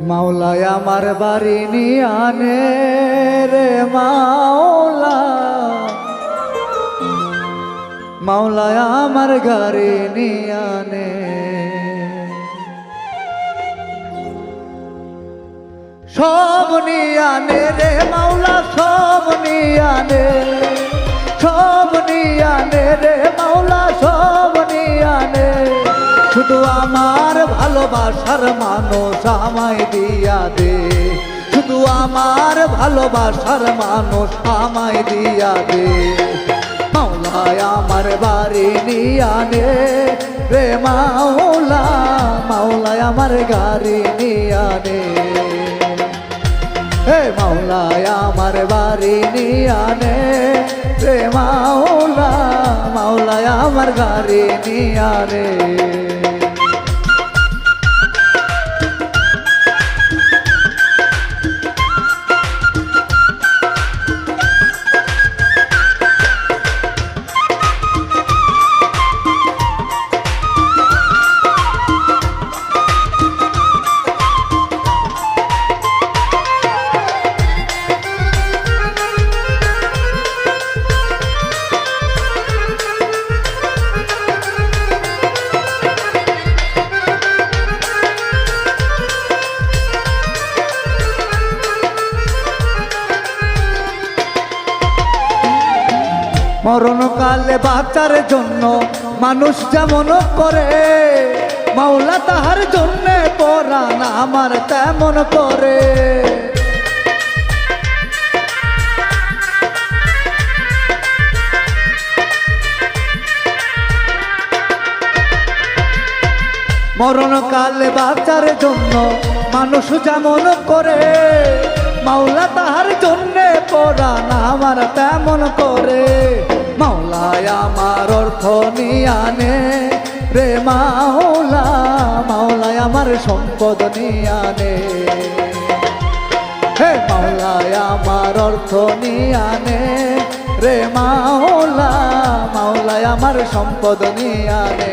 মাওলায় আমার বাড়ি নিয়ানে রে মাওলা মাওলায় আমার গাড়ি নিয়ানে সব নিয়ানে রে মাওলা, সব নিয়ানে শুধু আমার ভালোবাসার মানুষ আমায় দিয়া দে। শুধু আমার ভালোবাসার মানুষ আমায় দিয়া দে। মাওলায় আমার বাড়ি নিয়া নে রে মাওলা, মাওলায় আমার গাড়ি নিয়া নে হে মাওলায় আমার বাড়ি নিয়া নে রে মাওলা, মাওলায় আমার গাড়ি নিয়ানে মরণকালে বাঁচার জন্য মানুষ যেমন করে, মাওলা তাহার জন্য পরাণ আমার তেমন করে। মরণকালে বাঁচার জন্য মানুষ যেমন করে মাওলা তাহার জন্য পরাণ আমার তেমন করে। মাওলায় আমার অর্থ নিয়ানে রে মাওলা, মাওলায় আমার সম্পদ নিয়ানে হে মাওলায় আমার অর্থ নিয়ানে রে মাওলা, মাওলায় আমার সম্পদ নিয়ানে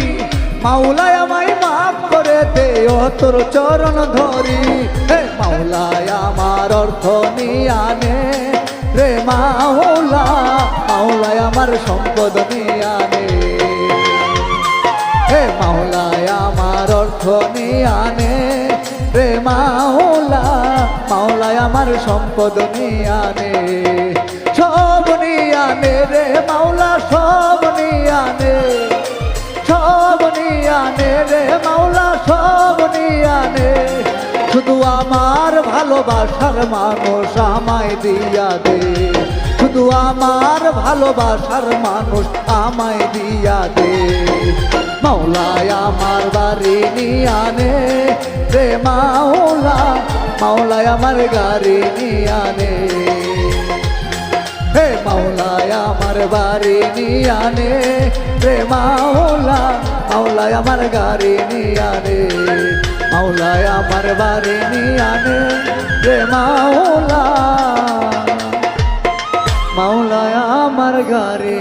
মাওলায় আমায় মাফ করে দে তোর চরণ ধরি। হে মাওলায় আমার অর্থ নিয়ানে রে মাওলা, মাওলায় আমার সম্পদ নিয়ানে হে মাওলায় আমার অর্থ নিয়ানে রে মাওলা, মাওলায় আমার সম্পদ নিয়ানে সব নিয়ানে রে মাওলা, সব নিয়ানে সব নিয়ানে রে মাওলা সব নিয়ানে শুধু আমার ভালোবাসার মানুষ আমায় দিয়া দে। শুধু আমার ভালোবাসার মানুষ আমায় দিয়া দে। মাওলায় আমার বাড়ি নিয়ানে রে মাওলা মাওলায় আমার গাড়ি নিয়ানে। হে মাওলায় আমার বাড়ি নিয়ানে রে মাওলা। মাওলায় আমার গাড়ি নিয়ানে মাওলায় আমার বাড়ি নিয়ানে রে মাওলা। মাওলায় আমার গাড়ি